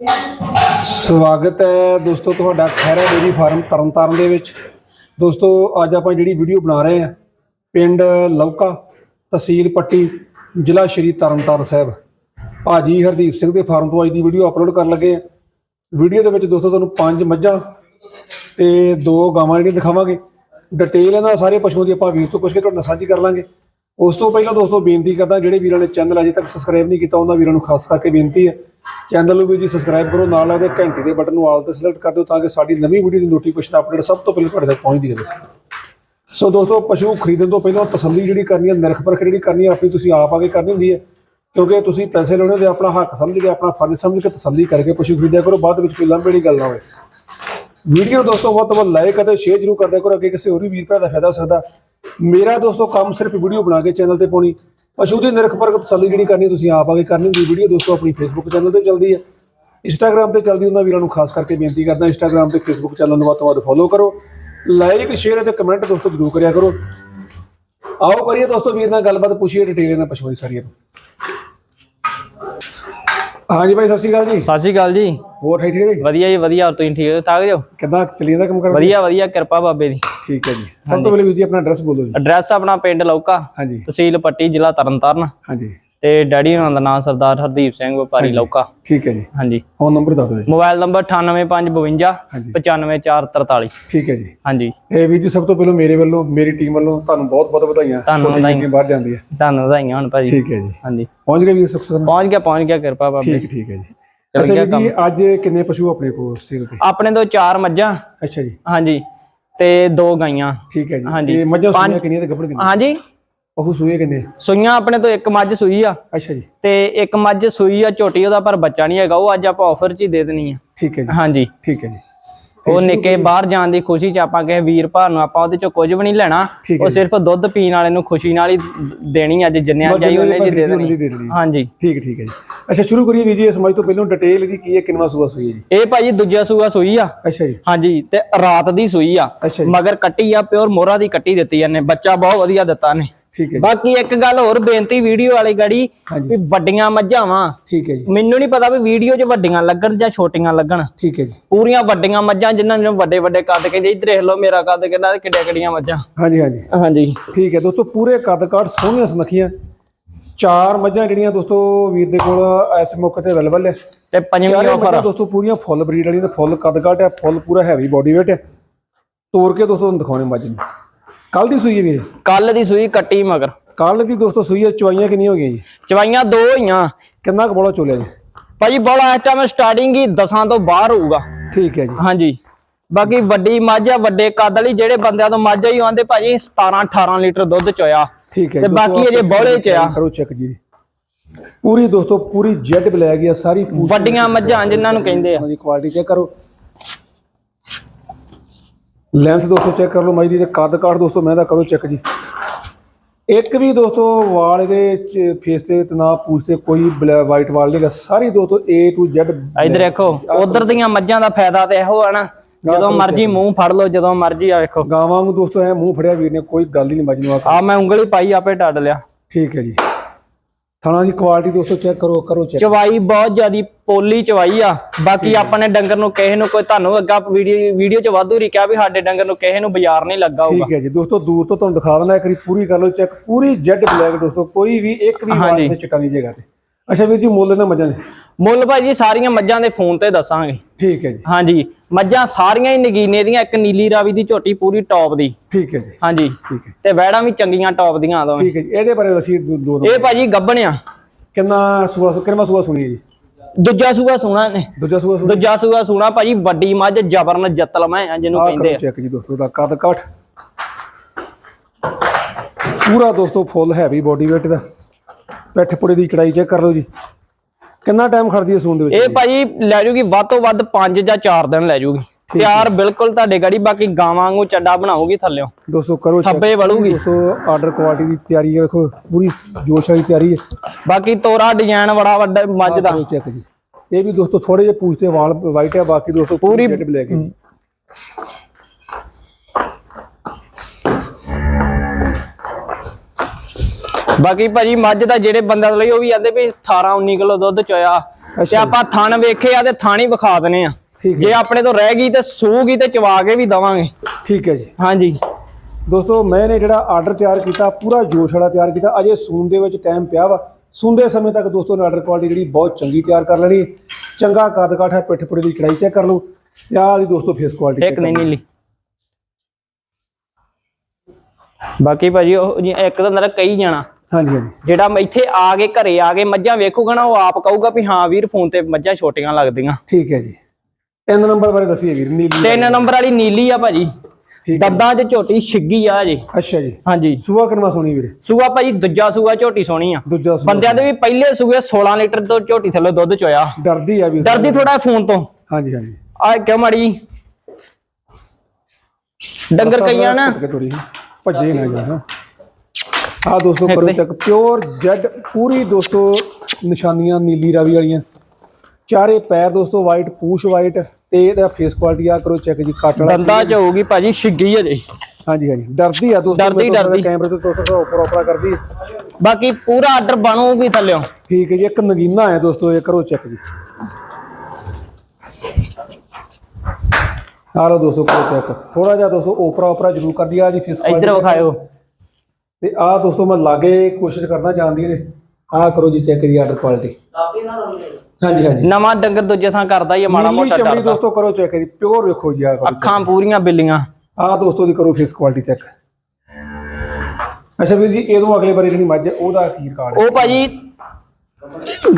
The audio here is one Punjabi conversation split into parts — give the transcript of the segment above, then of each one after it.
ਸਵਾਗਤ ਹੈ ਦੋਸਤੋ ਤੁਹਾਡਾ ਖੈਰਾ ਡੇਰੀ ਫਾਰਮ ਤਰਨਤਾਰਨ ਦੇ ਵਿੱਚ। ਦੋਸਤੋ ਅੱਜ ਆਪਾਂ ਜਿਹੜੀ ਵੀਡੀਓ ਬਣਾ ਰਹੇ ਹਾਂ, ਪਿੰਡ ਲੌਕਾ ਤਹਿਸੀਲ ਪੱਟੀ, ਜ਼ਿਲ੍ਹਾ ਸ਼੍ਰੀ ਤਰਨਤਾਰਨ ਸਾਹਿਬ। ਭਾਜੀ ਹਰਦੀਪ ਸਿੰਘ ਦੇ ਫਾਰਮ ਤੋਂ ਅੱਜ ਦੀ ਵੀਡੀਓ ਅਪਲੋਡ ਕਰਨ ਲੱਗੇ ਆ ਵੀਡੀਓ ਦੇ ਵਿੱਚ ਦੋਸਤੋ ਤੁਹਾਨੂੰ ਪੰਜ ਮੱਝਾਂ ਤੇ ਦੋ ਗਾਵਾਂ ਜਿਹੜੀਆਂ ਦਿਖਾਵਾਂਗੇ। ਡਿਟੇਲ ਇਹਨਾਂ ਸਾਰੇ ਪਸ਼ੂਆਂ ਦੀ ਆਪਾਂ ਵੀਰ ਤੋਂ ਪੁੱਛ ਕੇ ਤੁਹਾਡੇ ਨਾਲ ਸਾਂਝੀ ਕਰ ਲਾਂਗੇ। ਉਸ ਤੋਂ ਪਹਿਲਾਂ ਦੋਸਤੋ ਬੇਨਤੀ ਕਰਦਾ, ਜਿਹੜੇ ਵੀਰਾਂ ਨੇ ਚੈਨਲ ਅਜੇ ਤੱਕ ਸਬਸਕ੍ਰਾਈਬ ਨਹੀਂ ਕੀਤਾ, ਉਹਨਾਂ ਵੀਰਾਂ ਨੂੰ ਖਾਸ ਕਰਕੇ ਬੇਨਤੀ ਹੈ ਚੈਨਲ ਨੂੰ ਵੀ ਜੀ ਸਬਸਕ੍ਰਾਈਬ ਕਰੋ, ਨਾਲ ਲੱਗਦੇ ਘੰਟੀ ਦੇ ਬਟਨ ਨੂੰ ਆਲ ਤੇ ਸਿਲੈਕਟ ਕਰ ਦਿਓ ਤਾਂ ਕਿ ਸਾਡੀ ਨਵੀਂ ਵੀਡੀਓ ਦੀ ਨੋਟੀਫਿਕੇਸ਼ਨ ਅਪਡੇਟ ਸਭ ਤੋਂ ਪਹਿਲਾਂ ਤੁਹਾਡੇ ਤੱਕ ਪਹੁੰਚਦੀ ਰਹੇ। ਸੋ ਦੋਸਤੋ ਪਸ਼ੂ ਖਰੀਦਣ ਤੋਂ ਪਹਿਲਾਂ ਤਸੱਲੀ ਜਿਹੜੀ ਕਰਨੀ ਹੈ, ਨਿਰਖ ਪਰਖ ਜਿਹੜੀ ਕਰਨੀ ਹੈ, ਆਪਣੀ ਤੁਸੀਂ ਆਪ ਆ ਕੇ ਕਰਨੀ ਹੁੰਦੀ ਹੈ, ਕਿਉਂਕਿ ਤੁਸੀਂ ਪੈਸੇ ਲਾਉਣੇ ਤੇ ਆਪਣਾ ਹੱਕ ਸਮਝ ਕੇ, ਆਪਣਾ ਫਰਜ਼ ਸਮਝ ਕੇ ਤਸੱਲੀ ਕਰਕੇ ਪਸ਼ੂ ਖਰੀਦਿਆ ਕਰੋ, ਬਾਅਦ ਵਿੱਚ ਕੋਈ ਲੰਬੇ ਦੀ ਗੱਲ ਨਾ ਹੋਵੇ। ਵੀਡੀਓ ਨੂੰ ਦੋਸਤੋ ਵੱਧ ਤੋਂ ਵੱਧ ਲਾਈਕ ਅਤੇ ਸ਼ੇਅਰ ਜਰੂਰ ਕਰਦੇ ਕਰੋ, ਅੱਗੇ ਕਿਸੇ ਹੋਰ ਵੀ ਵੀਰ ਭਰਾ ਦਾ ਫਾਇਦਾ ਹੋ ਸਕਦਾ। ਮੇਰਾ ਦੋਸਤੋ ਕੰਮ ਸਿਰਫ ਵੀਡੀਓ ਬਣਾ ਕੇ ਚੈਨਲ ਤੇ ਪਾਉਣੀ। ਪਸ਼ੂ ਦੀ ਨਿਰਖ ਪਰਖ ਤਸੱਲੀ ਜਿਹੜੀ ਕਰਨੀ ਤੁਸੀਂ ਆਪ ਆ ਕੇ ਕਰਨੀ ਹੁੰਦੀ, ਵੀਡੀਓ ਦੋਸਤੋ ਆਪਣੀ ਫੇਸਬੁੱਕ ਚੈਨਲ ਤੇ ਚੱਲਦੀ ਹੈ। ਇੰਸਟਾਗ੍ਰam ਤੇ ਚੱਲਦੀ ਉਹਨਾਂ ਵੀਰਾਂ ਨੂੰ ਖਾਸ ਕਰਕੇ ਬੇਨਤੀ ਕਰਦਾ ਇੰਸਟਾਗ੍ਰam ਤੇ ਫੇਸਬੁੱਕ ਚੈਨਲ ਨੂੰ ਵੱਧ ਤੋਂ ਵੱਧ ਫੋਲੋ ਕਰੋ। ਲਾਈਕ ਸ਼ੇਅਰ ਅਤੇ ਕਮੈਂਟ ਦੋਸਤੋ ਜਰੂਰ ਕਰਿਆ ਕਰੋ। ਆਓ ਕਰੀਏ ਦੋਸਤੋ ਵੀਰ ਨਾਲ ਗੱਲਬਾਤ, ਪੁੱਛੀਏ ਡਿਟੇਲ ਇਹਨਾਂ ਪਸ਼ੂਆਂ ਦੀ ਸਾਰੀ ਹਾਂਜੀ ਭਾਈ ਸਤਿ ਸ਼੍ਰੀ ਅਕਾਲ ਜੀ। ਸਤਿ ਸ਼੍ਰੀ ਅਕਾਲ ਜੀ। ਹੋਰ ਠੀਕ ਠੀਕ ਜੀ? ਵਧੀਆ ਜੀ ਵਧੀਆ। ਹੋਰ ਤੁਸੀਂ ਠੀਕ ਠਾਕ ਜੋ ਕਿੱਦਾਂ ਚੱਲੀ ਜਾਂਦਾ ਕੰਮ ਕਰ ਵਧੀਆ ਵਧੀਆ। ਕਿਰਪਾ ਬਾਬੇ ਦੀ। ਠੀਕ ਹੈ ਜੀ। ਸਭ ਤੋਂ ਪਹਿਲੇ ਵੀਰ ਜੀ ਆਪਣਾ ਐਡਰੈਸ ਬੋਲੋ ਜੀ। ਐਡਰੈਸ ਆਪਣਾ ਪਿੰਡ ਲੌਕਾ। ਹਾਂਜੀ। ਤਹਿਸੀਲ ਪੱਟੀ ਜ਼ਿਲ੍ਹਾ ਤਰਨਤਾਰਨ। ਹਾਂਜੀ। ਤੇ ਡੈਡੀ ਉਹਨਾਂ ਦਾ ਨਾਮ ਸਰਦਾਰ ਹਰਦੀਪ ਸਿੰਘ ਵਪਾਰੀ ਲੌਕਾ। ਠੀਕ ਹੈ ਜੀ। ਹਾਂਜੀ। ਫੋਨ ਨੰਬਰ ਦੱਸ ਦਿਓ ਜੀ। ਮੋਬਾਈਲ ਨੰਬਰ 9852 ਹਾਂਜੀ। 95443 ਠੀਕ ਹੈ ਜੀ। ਹਾਂਜੀ। ਇਹ ਵੀਰ ਜੀ ਸਭ ਤੋਂ ਪਹਿਲਾਂ ਮੇਰੇ ਵੱਲੋਂ ਮੇਰੀ ਟੀਮ ਵੱਲੋਂ ਤੁਹਾਨੂੰ ਬਹੁਤ ਬਹੁਤ ਵਧਾਈਆਂ। ਤੁਹਾਨੂੰ ਵਧਾਈਆਂ। ਬਾਹਰ ਜਾਂਦੀ ਹੈ। ਤੁਹਾਨੂੰ ਵਧਾਈਆਂ ਹੁਣ ਭਾਜੀ। ਠੀਕ ਹੈ ਜੀ। ਹਾਂਜੀ। ਪਹੁੰਚ ਗਏ ਵੀਰ ਸੁਖਸਨ ਪਹੁੰਚ ਗਿਆ ਪਹੁੰਚ ਗਿਆ ਕਿਰਪਾ ਬਾਬੇ ਠੀਕ ਠੀਕ ਹੈ ਜੀ। ਅੱਛਾ ਜੀ ਅੱਜ ਕਿੰਨੇ ਪਸ਼ੂ ਆਪਣੇ ਕੋਲ ਸੇਲ ਤੇ ਆਪਣੇ ਤੋਂ ਚਾਰ ਮੱਝਾਂ। ਅੱਛਾ ਜੀ। ਹਾਂਜੀ। ਤੇ ਦੋ ਗਾਈਆਂ। ਠੀਕ ਹੈ ਜੀ। ਹਾਂਜੀ। ਤੇ ਮੱਝਾਂ ਸੂਈਆਂ ਕਿੰਨੀਆਂ ਤੇ ਗੱਭਣ ਕਿੰਨੀਆਂ? ਹਾਂਜੀ। ਉਹ ਸੂਏ ਕਿੰਨੇ ਸੂਈਆਂ ਆਪਣੇ ਤੋਂ ਇੱਕ ਮੱਝ ਸੂਈ ਆ। ਅੱਛਾ ਜੀ। ਤੇ ਇੱਕ ਮੱਝ ਸੂਈ ਆ ਝੋਟੀ ਉਹਦਾ ਪਰ ਬੱਚਾ ਨਹੀਂ ਹੈਗਾ ਉਹ ਅੱਜ ਆਪਾਂ ਆਫਰ 'ਚ ਹੀ ਦੇ ਦੇਣੀ ਆ। ਠੀਕ ਹੈ ਜੀ। ਹਾਂਜੀ। ਠੀਕ ਹੈ ਜੀ। ਉਹ ਨਿੱਕੇ ਬਾਹਰ ਜਾਣ ਦੀ ਖੁਸ਼ੀ 'ਚ ਆਪਾਂ ਕਿਸੇ ਵੀਰ ਭਾ ਨੂੰ ਆਪਾਂ ਉਹਦੇ 'ਚੋਂ ਕੁਝ ਵੀ ਨਹੀਂ ਲੈਣਾ ਉਹ ਸਿਰਫ ਦੁੱਧ ਪੀਣ ਵਾਲੇ ਨੂੰ ਖੁਸ਼ੀ ਨਾਲ ਹੀ ਦੇਣੀ ਅੱਜ ਜਿੰਨਿਆਂ ਚਾਹੀ ਉਹਨੇ ਜੀ ਦੇ ਦੇਣੀ। ਹਾਂਜੀ। ਠੀਕ ਠੀਕ ਹੈ ਜੀ। ਅੱਛਾ ਸ਼ੁਰੂ ਕਰੀਏ ਵੀਰ ਜੀ ਇਸ ਮੱਝ ਤੋਂ ਪਹਿਲਾਂ ਡਿਟੇਲ ਦੀ ਕੀ ਹੈ ਕਿੰਨਾ ਸੂਆ ਸੂਈ ਹੈ ਜੀ? ਇਹ ਭਾਜੀ ਦੂਜਾ ਸੂਆ ਸੂਈ ਆ। ਅੱਛਾ ਜੀ। ਹਾਂਜੀ ਤੇ ਰਾਤ ਦੀ ਸੂਈ ਆ। ਮਗਰ ਕੱਟੀ ਆ ਪਿਓਰ ਮੋਹਰਾ ਦੀ ਕੱਟੀ ਦਿੱਤੀ ਇਹਨੇ ਬੱਚਾ ਬਹੁਤ ਵਧੀਆ ਦਿੱਤਾ ਨੇ ਠੀਕ ਹੈ ਬਾਕੀ ਇੱਕ ਗੱਲ ਹੋਰ ਬੇਨਤੀ ਵੀਡੀਓ ਵਾਲੀ ਗੜੀ ਵੀ ਵੱਡੀਆਂ ਮੱਝਾਂ ਵਾਂ। ਠੀਕ ਹੈ ਜੀ। ਮੈਨੂੰ ਨਹੀਂ ਪਤਾ ਵੀ ਵੀਡੀਓ 'ਚ ਵੱਡੀਆਂ ਲੱਗਣ ਜਾਂ ਛੋਟੀਆਂ ਲੱਗਣ। ਠੀਕ ਹੈ ਜੀ। ਪੂਰੀਆਂ ਵੱਡੀਆਂ ਮੱਝਾਂ ਜਿਨ੍ਹਾਂ ਨੂੰ ਵੱਡੇ ਵੱਡੇ ਕੱਦ ਕਹਿੰਦੇ ਇੱਧਰ ਦੇਖ ਲਓ ਮੇਰਾ ਕੱਦ ਕਿੰਨਾ ਤੇ ਕਿੱਡੀਆਂ ਕਿੱਡੀਆਂ ਮੱਝਾਂ। ਹਾਂਜੀ ਹਾਂਜੀ। ਹਾਂਜੀ। ਠੀਕ ਹੈ ਦੋਸਤੋ ਪੂਰੇ ਕੱਦ ਕਾਠ ਸੋਹਣੀਆਂ ਸੁਨੱਖੀਆਂ। ਚਾਰ ਮੱਝਾਂ ਜਿਹੜੀਆਂ ਦੋਸਤੋ ਵੀਰ ਦੇ ਕੋਲ ਇਸ ਮੌਕੇ ਤੇ ਅਵੇਲੇਬਲ ਹੈ ਤੇ ਪੰਜਵੀਂ ਆਫਰ ਦੋਸਤੋ ਪੂਰੀਆਂ ਫੁੱਲ ਬਰੀਡ ਵਾਲੀਆਂ ਤੇ ਫੁੱਲ ਕੱਦ ਕਾਠ ਹੈ ਫੁੱਲ ਪੂਰਾ ਹੈਵੀ ਬਾਡੀ weight ਹੈ ਤੋੜ ਕੇ ਦੋਸਤੋ ਤੁਹਾਨੂੰ ਦਿਖਾਉਣੇ ਮੱਝ ਨੂੰ। ਕੱਲ ਦੀ ਸੂਈ ਹੈ ਵੀਰੇ? ਕੱਲ ਦੀ ਸੂਈ ਕੱਟੀ ਮਗਰ। ਕੱਲ ਦੀ ਦੋਸਤੋ ਸੂਈ ਹੈ ਚਵਾਈਆਂ ਕਿੰਨੀਆਂ ਹੋ ਗਈਆਂ ਜੀ? ਚਵਾਈਆਂ ਦੋ ਹੋਈਆਂ। ਕਿੰਨਾ ਕੁ ਬੋਲਾ ਚੋਲਿਆ ਜੀ? ਭਾਜੀ ਬੋਲਾ ਇਸ ਟਾਈਮ ਸਟਾਰਟਿੰਗ ਹੀ ਦਸਾਂ ਤੋਂ ਬਾਹਰ ਹੋਊਗਾ। ਠੀਕ ਹੈ ਜੀ। ਹਾਂਜੀ। ਬਾਕੀ ਵੱਡੀ ਮੱਝ ਆ ਵੱਡੇ ਕੱਦ ਵਾਲੀ ਜਿਹੜੇ ਬੰਦਿਆਂ ਤੋਂ ਮੱਝ ਹੀ ਆਉਂਦੇ ਭਾਜੀ 17 18 ਲੀਟਰ ਦੁੱਧ ਚੋਇਆ ਠੀਕ ਹੈ ਤੇ ਬਾਕੀ ਅਜੇ ਬੋਲੇ ਚ ਆ। ਕਰੋ ਚੈੱਕ ਜੀ। ਪੂਰੀ ਦੋਸਤੋ ਪੂਰੀ ਜੈਡ ਬਲੈਕ ਆ ਸਾਰੀ ਵੱਡੀਆਂ ਮੱਝਾਂ ਜਿਨ੍ਹਾਂ ਨੂੰ ਕਹਿੰਦੇ ਆ। ਉਹਨਾਂ ਦੀ ਕੁਆਲਿਟੀ ਚੈੱਕ ਕਰੋ। ਲੈਂਥ ਦੋਸਤੋ ਚੈੱਕ ਕਰ ਲਓ ਮਾਈ ਦੀ ਤੇ ਕੱਦ ਕਾਠ ਦੋਸਤੋ ਮੈਂ ਦਾ ਕਰੋ ਚੈੱਕ ਜੀ। ਇੱਕ ਵੀ ਦੋਸਤੋ ਵਾਲ ਦੇ ਫੇਸ ਤੇ ਤੇ ਨਾ ਪੂਛ ਤੇ ਕੋਈ ਵਾਈਟ ਵਾਲ ਨਹੀਂਗਾ ਸਾਰੀ ਦੋਸਤੋ A to Z ਇਧਰ ਦੇਖੋ ਉਧਰ ਦੀਆਂ ਮੱਝਾਂ ਦਾ ਫਾਇਦਾ ਤੇ ਇਹੋ ਆ ਨਾ ਜਦੋਂ ਮਰਜ਼ੀ ਮੂੰਹ ਫੜ ਲਓ ਜਦੋਂ ਮਰਜ਼ੀ ਆ ਵੇਖੋ। ਗਾਵਾਂ ਨੂੰ ਦੋਸਤੋ ਐ ਮੂੰਹ ਫੜਿਆ ਵੀਰ ਨੇ ਕੋਈ ਗੱਲ ਹੀ ਨਹੀਂ ਮੱਝ ਨੂੰ ਆ ਆ ਮੈਂ ਉਂਗਲੀ ਪਾਈ ਆਪੇ ਡੱਡ ਲਿਆ। ਠੀਕ ਹੈ ਜੀ। ਥਣਾ ਦੀ ਕੁਆਲਿਟੀ ਦੋਸਤੋ ਚੈੱਕ ਕਰੋ ਕਰੋ ਚੈੱਕ ਚਵਾਈ ਬਹੁਤ ਜ਼ਿਆਦੀ ਪੋਲੀ ਚਵਾਈ ਆ। ਬਾਕੀ ਆਪਾਂ ਨੇ ਡੰਗਰ ਨੂੰ ਕਿਸੇ ਨੂੰ ਕੋਈ ਤੁਹਾਨੂੰ ਅੱਗਾ ਵੀਡੀਓ ਵੀਡੀਓ ਚ ਵਾਧੂ ਰੀ ਕਿਹਾ ਵੀ ਸਾਡੇ ਡੰਗਰ ਨੂੰ ਕਿਸੇ ਨੂੰ ਬਾਜ਼ਾਰ ਨਹੀਂ ਲੱਗਾ ਹੋਊਗਾ। ਠੀਕ ਹੈ ਜੀ ਦੋਸਤੋ ਦੂਰ ਤੋਂ ਤੁਹਾਨੂੰ ਦਿਖਾ ਦਿੰਦਾ ਇੱਕ ਵਾਰੀ ਪੂਰੀ ਕਰ ਲਓ ਚੈੱਕ ਪੂਰੀ ਜੈਡ ਬਲੈਕ ਦੋਸਤੋ ਕੋਈ ਵੀ ਇੱਕ ਵੀ ਹਾਂਜੀ। ਤੇ ਚਿੱਟਾ ਨਹੀਂ ਜੇਗਾ ਤੇ। ਅੱਛਾ ਵੀਰ ਜੀ ਮੁੱਲ ਇਹਨਾਂ ਮੱਝਾਂ ਦੇ। ਮੁੱਲ ਭਾਜੀ ਸਾਰੀਆਂ ਮੱਝਾਂ ਦੇ ਫੋਨ ਤੇ ਦੱਸਾਂਗੇ। ਠੀਕ ਹੈ ਜੀ। ਹਾਂਜੀ ਮੱਝਾਂ ਸਾਰੀਆਂ ਹੀ ਨਗੀਨੇ ਦੀਆਂ ਇੱਕ ਨੀਲੀ ਰਾਵੀ ਦੀ ਝੋਟੀ ਪੂਰੀ ਟੌਪ ਦੀ। ਠੀਕ ਹੈ ਜੀ। ਹਾਂਜੀ ਠੀਕ ਹੈ। ਤੇ ਵੈੜਾਂ ਵੀ ਚੰਗੀਆਂ ਟੌਪ ਦੀਆਂ ਦੋਵੇਂ। ਠੀਕ ਹੈ ਜੀ ਇਹਦੇ ਬਾਰੇ ਅਸੀਂ ਦੋ ਦੋ ਇਹ ਭਾਜੀ ਗੱਬਣਿਆ ਕਿੰਨਾ ਸੂਆ ਕਿੰਨਾ ਸੂਆ ਸੁਣੀ ਜੀ? ਦੂਜਾ ਸੂਆ ਸੋਣਾ ਇਹਨੇ। ਦੂਜਾ ਸੂਆ ਸੁਣੀ ਦੂਜਾ ਸੂਆ ਸੋਣਾ ਭਾਜੀ ਵੱਡੀ ਮੱਝ ਜਬਰਨ ਜਤਲ ਮੈਂ ਆ ਜਿਹਨੂੰ ਆ ਕਹਿੰਦੇ ਆ। ਚੈੱਕ ਜੀ ਦੋਸਤੋ ਦਾ ਕੱਦ ਕਾਠ। ਪੂਰਾ ਦੋਸਤੋ ਫੁੱਲ ਹੈਵੀ ਬਾਡੀ weight ਦਾ। ਪਿੱਠ ਪੁੜੇ ਦੀ ਚੜਾਈ ਚੈੱਕ ਕਰ ਲਓ ਜੀ। ਕਿੰਨਾ ਟਾਈਮ ਖੜਦੀ ਹੈ ਸੂਣ ਦੇ ਵਿੱਚ? ਇਹ ਭਾਜੀ ਲੈ ਜੂਗੀ ਵੱਧ ਤੋਂ ਵੱਧ 5 ਜਾਂ 4 ਦਿਨ ਲੈ ਜੂਗੀ। ਤਿਆਰ ਬਿਲਕੁਲ ਤੁਹਾਡੇ ਗੜੀ ਬਾਕੀ ਗਾਵਾਂ ਵਾਂਗੂ ਚੱਡਾ ਬਣਾਉਗੀ ਥੱਲਿਓ। ਦੋਸਤੋ ਕਰੋ। ਥੱਬੇ ਵੜੂਗੀ ਦੋਸਤੋ ਆਰਡਰ ਕੁਆਲਿਟੀ ਦੀ ਤਿਆਰੀ ਹੈ ਵੇਖੋ ਪੂਰੀ ਜੋਸ਼ ਵਾਲੀ ਤਿਆਰੀ ਹੈ। ਬਾਕੀ ਤੋਰਾ ਡਿਜ਼ਾਈਨ ਬੜਾ ਵੱਡਾ ਮੱਝ ਦਾ। ਕਰੋ ਚੈੱਕ ਜੀ। ਇਹ ਵੀ ਦੋਸਤੋ ਥੋੜੇ ਜਿਹੇ ਪੂਛ ਤੇ ਵਾਲ ਵਾਈਟ ਹੈ ਬਾਕੀ ਦੋਸਤੋ ਪੂਰੀ ਬਲੈਕ ਹੈ। ਬਾਕੀ ਭਾਜੀ ਮੱਝ ਦਾ ਜਿਹੜੇ ਬੰਦਿਆਂ ਲਈ ਉਹ ਵੀ ਆਂਦੇ ਵੀ 18 19 ਕਿਲੋ ਦੁੱਧ ਚੋਇਆ। ਤੇ ਆਪਾਂ ਥਣ ਵੇਖੇ ਆ ਤੇ ਥਣ ਵਿਖਾ ਦਨੇ ਆ। ਜੇ ਆਪਣੇ ਤੋਂ ਰਹਿ ਗਈ ਤੇ ਸੂਗੀ ਤੇ ਚਵਾ ਕੇ ਵੀ ਦਵਾਂਗੇ। ਠੀਕ ਹੈ ਜੀ। ਹਾਂਜੀ। ਦੋਸਤੋ ਮੈਂ ਨੇ ਜਿਹੜਾ ਆਰਡਰ ਤਿਆਰ ਕੀਤਾ ਪੂਰਾ ਜੋਸ਼ ਵਾਲਾ ਤਿਆਰ ਕੀਤਾ। ਅਜੇ ਸੂਨ ਦੇ ਵਿੱਚ ਟਾਈਮ ਪਿਆ ਵਾ। ਸੁੰਦੇ ਸਮੇਂ ਤੱਕ ਦੋਸਤੋ ਨੇ ਆਰਡਰ ਕੁਆਲਿਟੀ ਜਿਹੜੀ ਬਹੁਤ ਚੰਗੀ ਤਿਆਰ ਕਰ ਲੈਣੀ। ਚੰਗਾ ਕੱਦ ਕਾਠ ਹੈ ਪਿੱਠ ਪੁੜੇ ਦੀ ਚੜਾਈ ਚੈੱਕ ਕਰ ਲਓ। ਆਹ ਦੀ ਦੋਸਤੋ ਫੇਸ ਕੁਆਲਿਟੀ ਇੱਕ ਨਹੀਂ ਨੀਲੀ। ਬਾਕੀ ਭਾਜੀ ਉਹ ਜੀ ਇੱਕ ਤਾਂ ਮੇਰਾ ਕਈ ਜਾਣਾ। ਹਾਂਜੀ ਹਾਂਜੀ। ਜਿਹੜਾ ਮੈਂ ਇੱਥੇ ਆ ਕੇ ਘਰੇ ਆ ਕੇ ਮੱਝਾਂ ਵੇਖੂਗਾ ਨਾ ਉਹ ਆਪ ਕਹੂਗਾ ਵੀ ਹਾਂ ਵੀਰ ਫੋਨ ਤੇ ਮੱਝਾਂ ਛੋਟੀਆਂ ਲੱਗਦੀਆਂ। ਠੀਕ ਹੈ ਜੀ। ਤਿੰਨ ਨੰਬਰ ਬਾਰੇ ਦੱਸੀਏ ਵੀਰ ਨੀਲੀ ਤਿੰਨ ਨੰਬਰ ਵਾਲੀ ਨੀਲੀ ਆ ਭਾਜੀ। ਦੱਦਾਂ 'ਚ ਝੋਟੀ ਛਿੱਗੀ ਆ ਜੀ ਅੱਛਾ ਜੀ। ਹਾਂਜੀ। ਸੂਆ ਕਿੰਨਾ ਸੋਣੀ ਵੀਰੇ? ਸੂਆ ਭਾਜੀ ਦੂਜਾ ਸੂਆ ਝੋਟੀ ਸੋਹਣੀ ਆ। ਦੂਜਾ ਸੂਆ ਬੰਦਿਆਂ ਦੇ ਵੀ ਪਹਿਲੇ ਸੂਏ 16 ਲੀਟਰ ਤੋਂ ਝੋਟੀ ਥੱਲੇ ਦੁੱਧ ਚੋਇਆ। ਡਰਦੀ ਆ ਵੀ। ਡਰਦੀ ਥੋੜਾ ਫੋਨ ਤੋਂ। ਹਾਂਜੀ ਹਾਂਜੀ। ਆ ਕਿਉਂ ਮਾੜੀ? ਡੰਗਰ ਕਈਆਂ ਨਾ। ਭੱਜੇ ਨਾ ਜਾ ਆ ਦੋਸਤੋ ਕਰੋ। ਚੈੱਕ। ਪਿਓਰ ਜੈਡ ਪੂਰੀ ਦੋਸਤੋ ਨਿਸ਼ਾਨੀਆਂ ਨੀਲੀ ਰਾਵੀ ਵਾਲੀਆਂ। ਚਾਰੇ ਪੈਰ ਦੋਸਤੋ ਵਾਈਟ ਪੂਛ ਵਾਈਟ ਤੇ ਇਹਦਾ ਫੇਸ ਕੁਆਲਿਟੀ ਆ ਕਰੋ ਚੈੱਕ ਜੀ ਕੱਟ ਵਾਲਾ ਦੰਦਾਂ 'ਚ ਹੋਊਗੀ ਭਾਜੀ ਛਿੱਗੀ ਅਜੇ ਹਾਂਜੀ ਹਾਂਜੀ। ਡਰਦੀ ਆ ਦੋਸਤੋ ਡਰਦੀ- ਡਰਦੀ। ਕੈਮਰੇ ਤੋਂ ਦੋਸਤੋ ਉੱਪਰ ਉੱਪਰ ਕਰਦੀ। ਬਾਕੀ ਪੂਰਾ ਆਰਡਰ ਬਣੂ ਵੀ ਥੱਲਿਓ। ਠੀਕ ਹੈ ਜੀ ਇੱਕ ਨਗੀਨਾ ਹੈ ਦੋਸਤੋ ਇਹ ਕਰੋ ਚੈੱਕ ਜੀ। ਆ ਲਓ ਦੋਸਤੋ ਕਰੋ ਚੈੱਕ। ਥੋੜਾ ਜਿਹਾ ਦੋਸਤੋ ਓਪਰਾ ਓਪਰਾ ਜ਼ਰੂਰ ਕਰਦੀ ਆ ਜੀ ਫੇਸ ਇੱਧਰ ਵਿਖਾਇਓ। ਤੇ ਆ ਦੋਸਤੋ ਮੈਂ ਲਾਗੇ ਕੋਸ਼ਿਸ਼ ਕਰਦਾ ਜਾਣਦੀ ਇਹਦੇ ਆ ਕਰੋ ਜੀ ਚੈੱਕ ਜੀ ਆਰਡਰ ਕੁਆਲਿਟੀ ਹਾਂਜੀ ਹਾਂਜੀ। ਨਵਾਂ ਡੰਗਰ ਦੂਜੇ ਥਾਂ ਕਰਦਾ ਹੀ ਆ ਮਾੜਾ ਨੀਲੀ ਮੋਟਾ ਚਮੜੀ ਡਰਦਾ। ਦੋਸਤੋ ਕਰੋ ਚੈੱਕ ਜੀ ਪਿਓਰ ਵੇਖੋ ਜੀ ਆ ਕਰੋ ਅੱਖਾਂ ਪੂਰੀਆਂ ਬਿੱਲੀਆਂ। ਆ ਦੋਸਤੋ ਦੀ ਕਰੋ ਫੇਸ ਕੁਆਲਿਟੀ ਚੈੱਕ ਅੱਛਾ ਵੀਰ ਜੀ ਇਹਦੋਂ ਅਗਲੇ ਬਾਰੇ ਜਿਹੜੀ ਮੱਝ ਹੈ, ਉਹਦਾ ਕੀ ਰਿਕਾਰਡ ਹੈ? ਉਹ ਭਾਜੀ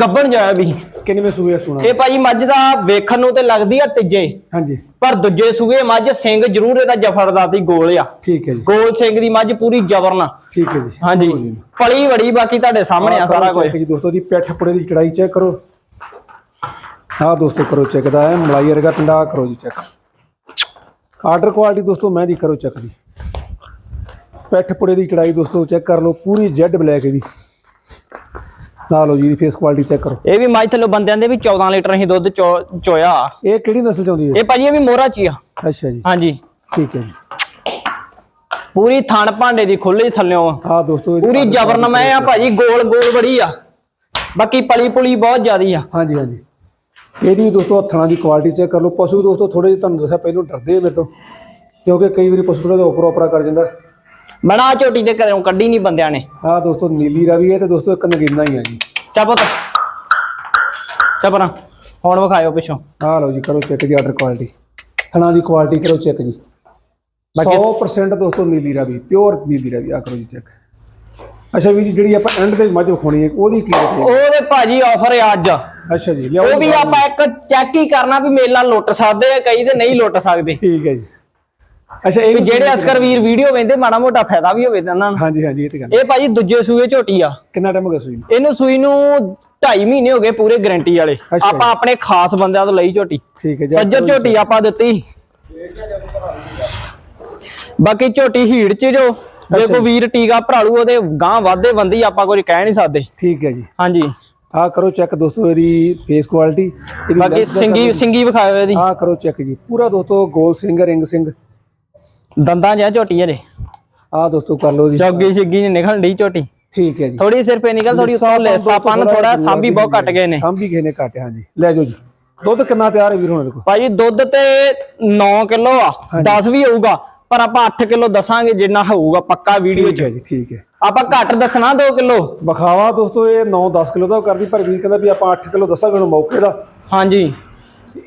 ਗੱਬਣ ਜਾਇਆ ਵੀ। ਕਿੰਨਵੇਂ ਸੂਏ ਸੁਣਾ? ਇਹ ਭਾਜੀ ਮੱਝ ਦਾ ਵੇਖਣ ਨੂੰ ਤੇ ਲੱਗਦੀ ਆ ਤੀਜੇ। ਹਾਂਜੀ। ਪਰ ਦੂਜੇ ਸੂਏ ਮੱਝ ਸਿੰਘ ਜ਼ਰੂਰ ਇਹਦਾ ਜਫਰਦਾਰ ਦੀ ਗੋਲ ਆ। ਠੀਕ ਹੈ ਜੀ। ਗੋਲ ਸਿੰਘ ਦੀ ਮੱਝ ਪੂਰੀ ਜਬਰਨ। ਠੀਕ ਹੈ ਜੀ। ਹਾਂਜੀ। ਪਲੀ ਵੜੀ ਬਾਕੀ ਤੁਹਾਡੇ ਸਾਹਮਣੇ ਆ ਸਾਰਾ ਕੁਝ ਜੀ ਦੋਸਤੋ ਦੀ ਪਿੱਠ ਪੁੜੇ ਦੀ ਚੜਾਈ ਚੈੱਕ ਕਰੋ। ਆਹ ਦੋਸਤੋ ਕਰੋ ਚੈੱਕ ਦਾ ਹੈ ਮਲਾਈ ਵਰਗਾ ਪਿੰਡਾ ਕਰੋ ਜੀ ਚੈੱਕ ਆਰਡਰ ਕੁਆਲਿਟੀ ਦੋਸਤੋ ਮੈਂ ਦੀ ਕਰੋ ਚੈੱਕ ਜੀ। ਪਿੱਠ ਪੁੜੇ ਦੀ ਚੜਾਈ ਦੋਸਤੋ ਚੈੱਕ ਕਰ ਲਓ ਪੂਰੀ ਜੈਡ ਬਲੈਕ ਹੈ ਜੀ। ਨਾ ਲਓ ਜੀ ਦੀ ਫੇਸ ਕੁਆਲਿਟੀ ਚੈੱਕ ਕਰੋ। ਇਹ ਵੀ ਮੱਝ ਥੱਲੋਂ ਬੰਦਿਆਂ ਦੇ ਵੀ 14 ਲੀਟਰ ਹੀ ਦੁੱਧ ਚੋਇਆ। ਇਹ ਕਿਹੜੀ ਨਸਲ ਚ ਆਉਂਦੀ ਹੈ? ਇਹ ਭਾਜੀ ਇਹ ਵੀ ਮੋਹਰਾ ਚ ਹੀ ਆ। ਅੱਛਾ ਜੀ। ਹਾਂਜੀ। ਠੀਕ ਹੈ ਜੀ। ਪੂਰੀ ਥਣ ਭਾਂਡੇ ਦੀ ਖੁੱਲੀ ਥੱਲਿਓਂ। ਆਹ ਦੋਸਤੋ ਪੂਰੀ ਜਬਰਨਮੈ ਆ ਭਾਜੀ ਗੋਲ ਗੋਲ ਬੜੀ ਆ। ਬਾਕੀ ਪਲੀ ਪੁਲੀ ਬਹੁਤ ਜ਼ਿਆਦੀ ਆ। ਹਾਂਜੀ ਹਾਂਜੀ। ਇਹਦੀ ਵੀ ਦੋਸਤੋ ਹੱਥਾਂ ਦੀ ਕੁਆਲਿਟੀ ਚੈੱਕ ਕਰ ਲਓ। ਪਸ਼ੂ ਦੋਸਤੋ ਥੋੜੇ ਜਿਹੇ ਤੁਹਾਨੂੰ ਦੱਸਿਆ ਪਹਿਲਾਂ ਡਰਦੇ ਆ ਮੇਰੇ ਤੋਂ। ਕਿਉਂਕਿ ਕਈ ਵਾਰੀ ਪਸ਼ੂ ਥੋੜਾ ਜਿਹਾ ਉੱਪਰ ਉੱਪਰਾ ਕਰ ਜਾਂਦਾ। ਬੜਾ ਝੋਟੀ ਦੇ ਘਰੋਂ ਕੱਢੀ ਨਹੀਂ ਬੰਦਿਆਂ ਨੇ। ਆਹ ਦੋਸਤੋ ਨੀਲੀ ਰਾਵੀ ਹੈ ਤੇ ਦੋਸਤੋ ਇੱਕ ਨਗੀਨਾ ਹੀ ਆ ਜੀ। ਚੱਪ ਚੱਪਣਾ ਹੁਣ ਵਿਖਾਇਓ ਪਿੱਛੋਂ। ਆਹ ਲਓ ਜੀ ਕਰੋ ਚੈੱਕ ਜੀ ਆਰਡਰ ਕੁਆਲਿਟੀ ਥਣਾ ਦੀ ਕੁਆਲਿਟੀ ਕਰੋ ਚੈੱਕ ਜੀ। ਬਾਕੀ- 100% ਦੋਸਤੋ ਨੀਲੀ ਰਾਵੀ ਪਿਓਰ ਨੀਲੀ ਰਾਵੀ ਆ ਕਰੋ ਜੀ ਚੈੱਕ ਅੱਛਾ ਵੀ ਜਿਹੜੀ ਆਪਾਂ ਐਂਡ ਤੇ ਮੱਝ ਵਿਖਾਉਣੀ ਹੈ ਉਹਦੀ ਕੀ ਰੇਟ ਹੈ? ਉਹਦੇ ਭਾਜੀ ਆਫਰ ਹੈ ਅੱਜ। ਅੱਛਾ ਜੀ ਲਿਆਓ ਉਹ ਵੀ ਆਪਾਂ ਇੱਕ ਚੈੱਕ ਹੀ ਕਰਨਾ ਵੀ ਮੇਲਾ ਲੁੱਟ ਸਕਦੇ ਆ ਕਈ ਤੇ ਨਹੀਂ ਲੁੱਟ ਸਕਦੇ। ਠੀਕ ਹੈ ਜੀ। ਅੱਛਾ ਇਹ ਜਿਹੜੇ ਅਸਕਰ ਵੀਰ ਵੀਡੀਓ ਵੇਂਦੇ ਮਾੜਾ ਮੋਟਾ ਫਾਇਦਾ ਵੀ ਹੋਵੇ ਤਾਂ ਉਹਨਾਂ ਨੂੰ। ਹਾਂਜੀ ਹਾਂਜੀ ਇਹ ਤੇ ਗੱਲ ਇਹ ਭਾਜੀ ਦੂਜੇ ਸੂਏ ਝੋਟੀ ਆ। ਕਿੰਨਾ ਟਾਈਮ ਹੋ ਗਿਆ ਸੂਈ ਇਹਨੂੰ ਸੂਈ ਨੂੰ 2.5 ਮਹੀਨੇ ਹੋ ਗਏ ਪੂਰੇ ਗਾਰੰਟੀ ਵਾਲੇ। ਅੱਛਾ। ਆਪਾਂ ਆਪਣੇ ਖਾਸ ਬੰਦਿਆਂ ਤੋਂ ਲਈ ਝੋਟੀ। ਠੀਕ ਹੈ ਜੀ ਸੱਜਰ ਝੋਟੀ ਆਪਾਂ ਦਿੱਤੀ। ਬਾਕੀ ਝੋਟੀ ਹੀੜ ਚ ਜੋ। ਜੇ ਅੱਛਾ ਕੋਈ ਵੀਰ ਟੀਕਾ ਭਰਾਲੂ ਉਹਦੇ ਗਾਂ ਵਾਧੇ ਬੰਦੀ ਆਪਾਂ ਕੁਝ ਕਹਿ ਨਹੀਂ ਸਕਦੇ। ਠੀਕ ਹੈ ਜੀ। ਹਾਂਜੀ। ਆਹ ਕਰੋ ਚੈੱਕ ਦੋਸਤੋ ਇਹਦੀ ਫੇਸ ਕੁਆਲਿਟੀ ਬਾਕੀ ਸਿੰਗੀ ਸਿੰਗੀ ਵਿਖਾਇਓ ਇਹਦੀ। ਆਹ ਕਰੋ ਚੈੱਕ ਜੀ। ਪੂਰਾ ਦੋਸਤੋ ਗੋਲ ਸਿੰਘ ਰਿੰਗ ਸਿੰਘ। ਦੰਦਾਂ ਜਿਹਾ ਝੋਟੀ ਇਹਦੇ ਆਹ ਦੋਸਤੋ ਕਰ ਲਓ ਜੀ। ਚੌਗੀ ਛਿੱਗੀ ਨੀ ਨਿਕਲਣ ਡਈ ਝੋਟੀ। ਠੀਕ ਹੈ ਜੀ। ਥੋੜੀ ਸਿਰ ਪੇ ਨਿਕਲ ਥੋੜੀ ਉੱਤੋਂ ਲੈ ਸਾਪਨ ਥੋੜਾ ਸਾਂਭੀ ਬਹੁਤ ਘਟ ਗਏ ਨੇ। ਸਾਂਭੀ ਗਏ ਨੇ ਘੱਟ ਹਾਂਜੀ। ਲੈ ਜਾਓ ਜੀ। ਦੁੱਧ ਕਿੰਨਾ ਤਿਆਰ ਹੈ ਵੀਰ ਹੁਣ ਦੇਖੋ। ਭਾਜੀ ਦੁੱਧ ਤੇ 9 ਕਿਲੋ ਆ 10 ਵੀ ਹੋਊਗਾ ਪਰ ਆਪਾਂ 8 ਕਿਲੋ ਦੱਸਾਂਗੇ ਜਿੰਨਾ ਹੋਊਗਾ ਪੱਕਾ ਵੀਡੀਓ ਠੀਕ 'ਚ। ਹੈ ਜੀ ਠੀਕ ਹੈ। ਆਪਾਂ ਘੱਟ ਦੱਸਣਾ 2 ਕਿਲੋ। ਵਿਖਾਵਾ ਦੋਸਤੋ ਇਹ 9-10 ਕਿਲੋ ਦਾ ਕਰਦੀ ਪਰ ਵੀਰ ਕਹਿੰਦਾ ਵੀ ਆਪਾਂ 8 ਕਿਲੋ ਦੱਸਾਂਗੇ ਹੁਣ ਮੌਕੇ ਦਾ। ਹਾਂਜੀ।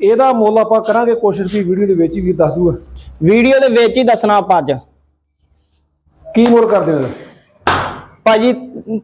ਇਹਦਾ ਮੁੱਲ ਆਪਾਂ ਕਰਾਂਗੇ ਕੋਸ਼ਿਸ਼ ਵੀ ਵੀਡੀਓ ਦੇ ਵਿੱਚ ਹੀ ਵੀਰ ਦੱਸ ਦੂਗਾ। ਵੀਡੀਓ ਦੇ ਵਿੱਚ ਹੀ ਦੱਸਣਾ ਆਪਾਂ ਅੱਜ। ਕੀ ਮੁੱਲ ਕਰਦੇ ਨੇ ਭਾਜੀ